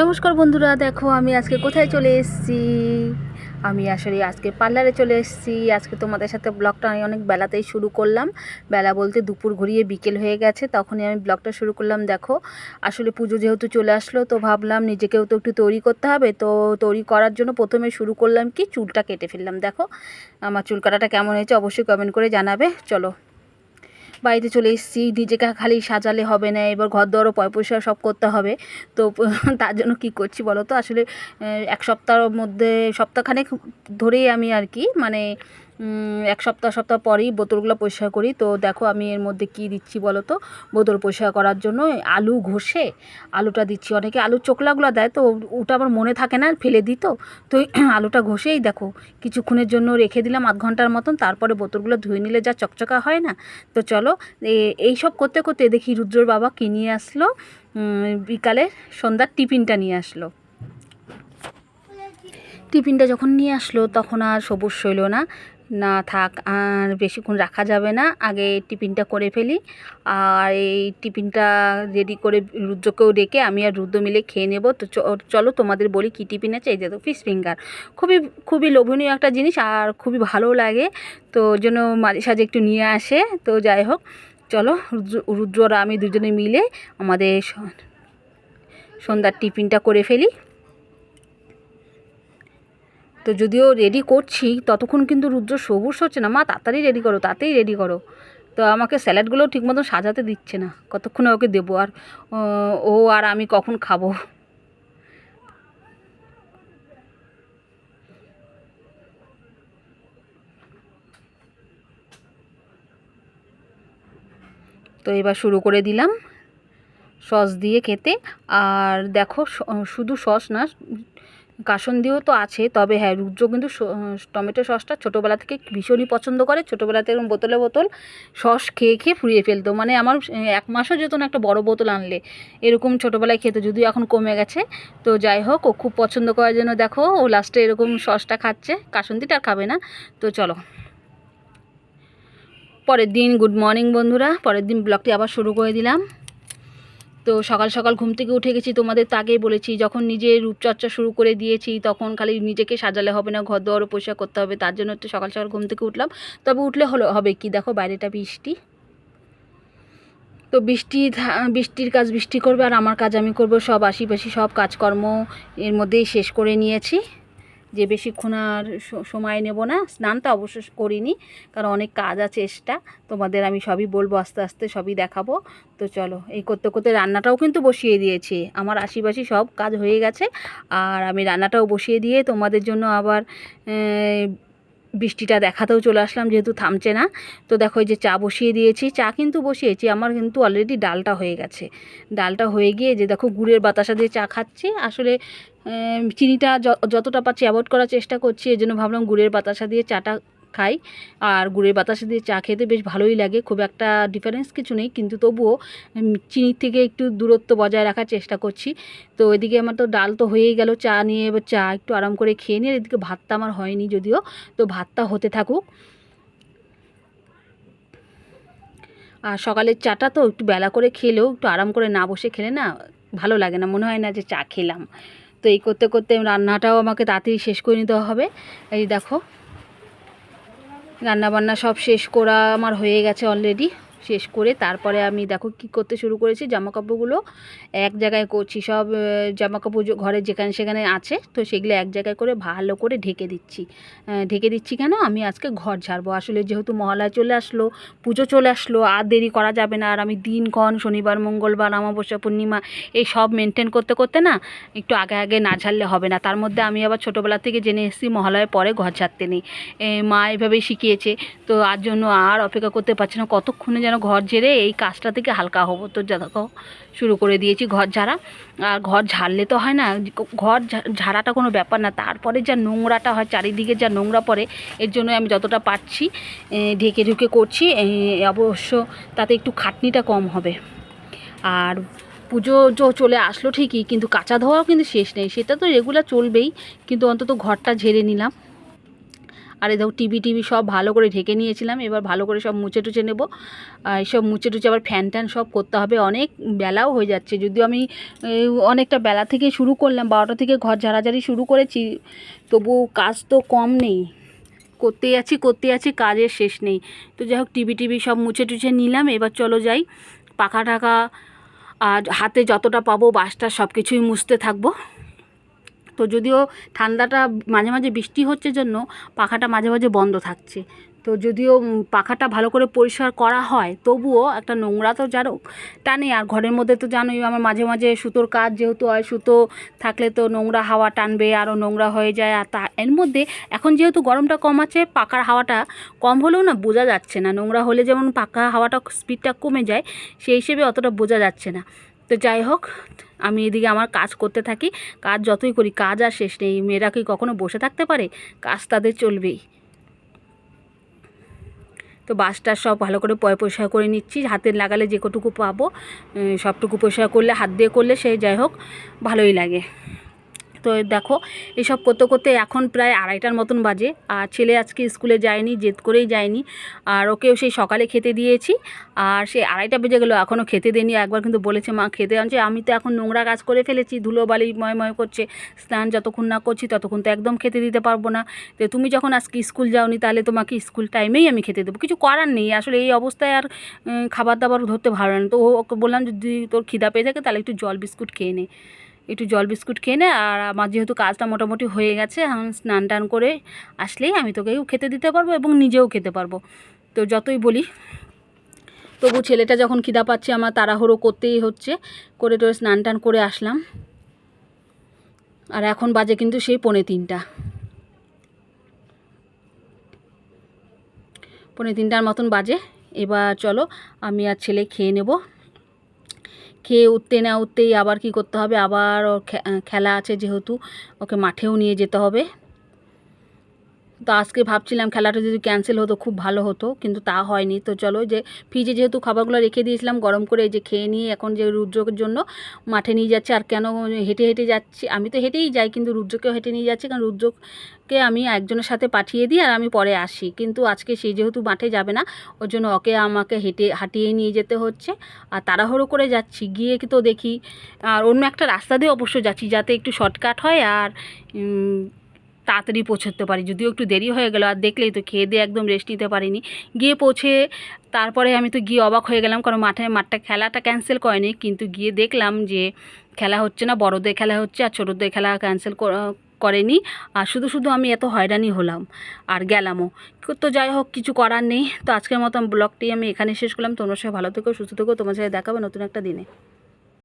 নমস্কার বন্ধুরা, দেখো আমি আজকে কোথায় চলে এসেছি? আমি আসলে আজকে পার্লারে চলে এসেছি। আজকে তোমাদের সাথে ব্লগটা আমি অনেক বেলাতেই শুরু করলাম। বেলা বলতে দুপুর ঘুরিয়ে বিকেল হয়ে গেছে, তখনই আমি ব্লগটা শুরু করলাম। দেখো, আসলে পুজো যেহেতু চলে আসলো, তো ভাবলাম নিজেকেও তো একটু তৈরি করতে হবে। তো তৈরি করার জন্য প্রথমে শুরু করলাম কি? চুলটা কেটে ফেললাম। দেখো, আমার চুল কাটাটা কেমন হয়েছে অবশ্যই কমেন্ট করে জানাবে। চলো বাড়িতে চলে এসেছি, নিজেকে খালি সাজালে হবে না, এবার ঘর দরও পয় পয়সা সব করতে হবে। তো তার জন্য কি করছি বলো তো? আসলে এক সপ্তাহের মধ্যে সপ্তাহখানেক ধরেই আমি আর কি মানে এক সপ্তাহ সপ্তাহ পরেই বোতলগুলো পরিষ্কার করি। তো দেখো আমি এর মধ্যে কি দিচ্ছি বলো তো বোতল পরিষ্কার করার জন্য আলু ঘষে, আলুটা দিচ্ছি। অনেকে আলুর চোকলাগুলো দেয় তো ওটা আমার মনে থাকে না, ফেলে দিত তো। আলুটা ঘষেই দেখো, কিছুক্ষণের জন্য রেখে দিলাম আধ ঘণ্টার মতন। তারপরে বোতলগুলো ধুয়ে নিলে যা চকচকা হয় না। তো চলো এই সব করতে করতে দেখি রুদ্রর বাবা কি নিয়ে আসলো। বিকালে সন্ধ্যার টিফিনটা নিয়ে আসলো। টিফিনটা যখন নিয়ে আসলো তখন আর সবুজ সইল না। না থাক, আর বেশিক্ষণ রাখা যাবে না। আগে টিফিনটা করে ফেলি। আর এই টিফিনটা রেডি করে রুদ্রকেও ডেকে আমি আর রুদ্র মিলে খেয়ে নেব। তো চলো তোমাদের বলি কী টিফিন আছে? এই যে তো ফিশ ফিঙ্গার। খুবই খুবই লোভনীয় একটা জিনিস আর খুবই ভালো লাগে। তো জন্য মাঝে সাঝে একটু নিয়ে আসে। তো যাই হোক, চলো রুদ্র আর আমি দুজনে মিলে আমাদের সন্ধ্যার টিফিনটা করে ফেলি। তো যদিও রেডি করছি, ততক্ষণ কিন্তু রুদ্র সবুজ হচ্ছে না। মা, তাড়াতাড়ি রেডি করো তাতেই রেডি করো। তো আমাকে স্যালাডগুলো ঠিক মতো সাজাতে দিচ্ছে না। কতক্ষণে ওকে দেবো আর, ও আর আমি কখন খাব? তো এবার শুরু করে দিলাম সস দিয়ে খেতে। আর দেখো শুধু সস না কাসন দিয়েও তো আছে, তবে হ্যাঁ রুদ্র কিন্তু টমেটো সসটা ছোটোবেলা থেকে ভীষণই পছন্দ করে। ছোটোবেলাতে এরকম বোতলে বোতল সস খেয়ে খেয়ে ফুরিয়ে ফেলতো। মানে আমার এক মাসও যেত না একটা বড় বোতল আনলে। এরকম ছোটোবেলায় খেতে, যদিও এখন কমে গেছে। তো যাই হোক, ও খুব পছন্দ করার জন্য দেখো, ও লাস্টে এরকম সসটা খাচ্ছে। কাসন্দিটা আর খাবে না। তো চলো। পরের দিন গুড মর্নিং বন্ধুরা। পরের দিন ব্লগটি আবার শুরু করে দিলাম। তো সকাল সকাল ঘুম থেকে উঠে গেছি, তোমাদের তো আগেই বলেছি, যখন নিজে রূপচর্চা শুরু করে দিয়েছি, তখন খালি নিজেকে সাজালে হবে না ঘর দোয়ারও পরিষ্কার করতে হবে, তার জন্য একটু সকাল সকাল ঘুম থেকে উঠলাম। তবে উঠলে হলো, হবে কি দেখো, বাইরেটা বৃষ্টি। তো বৃষ্টি বৃষ্টির কাজ বৃষ্টি করবে, আর আমার কাজ আমি করব সব আশিপাশি সব কাজকর্ম এর মধ্যেই শেষ করে নিয়েছি। যে বেশিক্ষণ আর সময় নেব না স্নান তো অবশ্য করিনি, কারণ অনেক কাজ আছে এসটা তোমাদের আমি সবই বলব, আস্তে আস্তে সবই দেখাবো। তো চলো, এই করতে করতে রান্নাটাও কিন্তু বসিয়ে দিয়েছি, আমার আশিপাশি সব কাজ হয়ে গেছে, আর আমি রান্নাটাও বসিয়ে দিয়ে তোমাদের জন্য আবার বৃষ্টিটা দেখাতেও চলে আসলাম যেহেতু থামছে না। তো দেখো যে চা বসিয়ে দিয়েছি। চা কিন্তু বসিয়েছি, আমার কিন্তু অলরেডি ডালটা হয়ে গেছে। ডালটা হয়ে গিয়ে যে দেখো গুড়ের বাতাসা দিয়ে চা খাচ্ছি। আসলে চিনিটা যতটা পাচ্ছি অ্যাভয়েড করার চেষ্টা করছি এই জন্য ভাবলাম গুড়ের বাতাসা দিয়ে চাটা খাই। আর গুড়ের বাতাসা দিয়ে চা খেতে বেশ ভালোই লাগে, খুব একটা ডিফারেন্স কিছু নেই। কিন্তু তবুও চিনির থেকে একটু দূরত্ব বজায় রাখার চেষ্টা করছি। তো এদিকে আমার তো ডাল তো হয়েই গেল, চা নিয়ে এবার চা একটু আরাম করে খেয়ে নিয়ে এদিকে ভাতটা আমার হয়নি যদিও। তো ভাতটা হতে থাকুক। আর সকালের চাটা তো একটু বেলা করে খেলেও, একটু আরাম করে না বসে খেলে না, ভালো লাগে না। মনে হয় না যে চা খেলাম। তো এই করতে করতে রান্নাটাও আমাকে তাড়াতাড়ি শেষ করে নিতে হবে। এই দেখো। রান্না বান্না সব শেষ করা আমার হয়ে গেছে অলরেডি শেষ করে তারপরে আমি দেখো কি করতে শুরু করেছি জামা কাপড়গুলো এক জায়গায় করছি সব আহ, জামা কাপড় ঘরে যেখানে সেখানে আছে তো সেগুলো এক জায়গায় করে ভালো করে ঢেকে দিচ্ছি। ঢেকে দিচ্ছি কেন? আমি আজকে ঘর ঝাড়বো। আসলে যেহেতু মহালয়া চলে আসলো পুজো চলে আসলো আর দেরি করা যাবে না। আর আমি দিনক্ষণ শনিবার মঙ্গলবার অমাবস্যা পূর্ণিমা এই সব মেনটেন করতে করতে না একটু আগে আগে না ঝাড়লে হবে না। তার মধ্যে আমি আবার ছোটোবেলা থেকে জেনে এসেছি মহালয়ার পরে ঘর ঝাড়তে নেই। মা এভাবেই শিখিয়েছে। তো আর জন্য আর অপেক্ষা করতে পারছি না। কতক্ষণে যেন ঘর ঝেড়ে এই কাজটা থেকে হালকা হব। তো যা দেখো, শুরু করে দিয়েছি ঘর ঝাড়া। আর ঘর ঝাড়লে তো হয় না, ঘর ঝাড়াটা কোনো ব্যাপার না। তারপরে যা নোংরাটা হয়, চারিদিকে যা নোংরা পড়ে, এর জন্য আমি যতটা পারছি ঢেকে ঢুকে করছি। অবশ্য তাতে একটু খাটনিটা কম হবে। আর পুজো তো চলে আসলো ঠিকই, কিন্তু কাঁচা ধোয়াও কিন্তু শেষ নেই। সেটা তো রেগুলার চলবেই, কিন্তু অন্তত ঘরটা ঝেড়ে নিলাম। আর এই দেখো টিভি টিভি সব ভালো করে ঢেকে নিয়েছিলাম, এবার ভালো করে সব মুছে টুছে নেব। সব মুছে টুচে আবার ফ্যান ট্যান সব করতে হবে, অনেক বেলাও হয়ে যাচ্ছে। যদিও আমি অনেকটা বেলা থেকে শুরু করলাম, বারোটা থেকে ঘর ঝাড়াঝাড়ি শুরু করেছি তবু কাজ তো কম নেই। করতে আছি করতে আছি কাজের শেষ নেই। তো যাই হোক, টিভি টিভি সব মুছে টুছে নিলাম, এবার চলো যাই। পাখা টাকা আর হাতে যতটা পাবো বাসটা সব কিছুই মুছতে থাকব। তো যদিও ঠান্ডাটা মাঝে মাঝে বৃষ্টি হচ্ছে জন্য পাখাটা মাঝে মাঝে বন্ধ থাকছে। তো যদিও পাখাটা ভালো করে পরিষ্কার করা হয়, তবুও একটা নোংরা তো জানো টানে আর ঘরের মধ্যে তো জানোই আমার মাঝে মাঝে সুতোর কাজ যেহেতু হয়, সুতো থাকলে তো নোংরা হাওয়া টানবে আরও নোংরা হয়ে যায়। আর তা, এর মধ্যে এখন যেহেতু গরমটা কম আছে পাকার হাওয়াটা কম হলেও না বোঝা যাচ্ছে না। নোংরা হলে যেমন পাকা হাওয়াটা স্পিডটা কমে যায়, সেই হিসেবে অতটা বোঝা যাচ্ছে না। তো যাই হোক, আমি এদিকে আমার কাজ করতে থাকি। কাজ যতই করি, কাজ আর শেষ নেই। মেয়েরা কি কখনো বসে থাকতে পারে? কাজ তাদের চলবেই। তো বাসটা সব ভালো করে পয় পরিষ্কার করে নিচ্ছি। হাতে লাগালে যে কটুকু পাবো সবটুকু পরিষ্কার করলে, হাত দিয়ে করলে সে যাই হোক, ভালোই লাগে। তো দেখো, এসব করতে করতে এখন প্রায় আড়াইটার মতন বাজে। আর ছেলে আজকে স্কুলে যায়নি, জেদ করেই যায়নি। আর ওকেও সেই সকালে খেতে দিয়েছি। আর সে আড়াইটা বেজে গেলো, এখনও খেতে দেয়নি। একবার কিন্তু বলেছে, মা, খেতে আনছে। আমি তো এখন নোংরা কাজ করে ফেলেছি ধুলো বালি ময় ময় করছে। স্নান যতক্ষণ না করছি, ততক্ষণ তো একদম খেতে দিতে পারব না। তো তুমি যখন আজকে স্কুল যাওনি, তাহলে তোমাকে স্কুল টাইমেই আমি খেতে দেবো। কিছু করার নেই। আসলে এই অবস্থায় আর খাবার দাবার ধরতে ভালো না। তো ওকে বললাম, যদি তোর খিদা পেয়ে থাকে, তাহলে একটু জল বিস্কুট খেয়ে নে। একটু জল বিস্কুট খেয়ে নে, আর আমার যেহেতু কাজটা মোটামুটি হয়ে গেছে, এখন স্নান টান করে আসলেই আমি তোকেও খেতে দিতে পারব এবং নিজেও খেতে পারব। তো যতই বলি, তবু ছেলেটা যখন খিদা পাচ্ছে, আমার তাড়াহুড়ো করতেই হচ্ছে, করে টোরে স্নান টান করে আসলাম। আর এখন বাজে কিন্তু সেই পৌনে তিনটা। পৌনে তিনটার মতন বাজে। এবার চলো, আমি আর ছেলে খেয়ে নেব। খেয়ে উঠতে না উঠতেই আবার কি করতে হবে? আবার ওর খেলা আছে যেহেতু, ওকে মাঠেও নিয়ে যেতে হবে। তো আজকে ভাবছিলাম খেলাটা যদি ক্যান্সেল হতো, খুব ভালো হতো, কিন্তু তা হয়নি। তো চলো যে ফ্রিজে যেহেতু খাবারগুলো রেখে দিয়েছিলাম, গরম করে যে খেয়ে নিয়ে এখন যে রুদ্রকের জন্য মাঠে নিয়ে যাচ্ছে, আর কেন হেঁটে হেঁটে যাচ্ছি, আমি তো হেঁটেই যাই, কিন্তু রুদ্রকেও হেঁটে নিয়ে যাচ্ছি, কারণ রুদ্রকে আমি একজনের সাথে পাঠিয়ে দিই, আর আমি পরে আসি। কিন্তু আজকে সে যেহেতু মাঠে যাবে না, ওর জন্য ওকে আমাকে হেঁটে, হাঁটিয়ে নিয়ে যেতে হচ্ছে, আর তাড়াহুড়ো করে যাচ্ছি, গিয়ে তো দেখি, আর অন্য একটা রাস্তা দিয়ে অবশ্য যাচ্ছি, যাতে একটু শর্টকাট হয়, আর তাড়াতাড়ি পৌঁছতে পারি। যদিও একটু দেরি হয়ে গেল, আর দেখলেই তো খেয়ে দিয়ে একদম রেস্ট নিতে পারিনি। গিয়ে পৌঁছে তারপরে আমি তো গিয়ে অবাক হয়ে গেলাম, কারণ মাঠে, মাঠটা খেলাটা ক্যান্সেল করেনি। কিন্তু গিয়ে দেখলাম যে খেলা হচ্ছে না, বড়দের খেলা হচ্ছে আর ছোটোদের খেলা ক্যান্সেল করেনি। আর শুধু শুধু আমি এত হয়রানি হলাম আর গেলামও। তো যাই হোক, কিছু করার নেই। তো আজকের মতন ব্লগটি আমি এখানে শেষ করলাম। তোমরা সবাই ভালো থেকো, সুস্থ থেকো। তোমার সাথে দেখাবো নতুন একটা দিনে।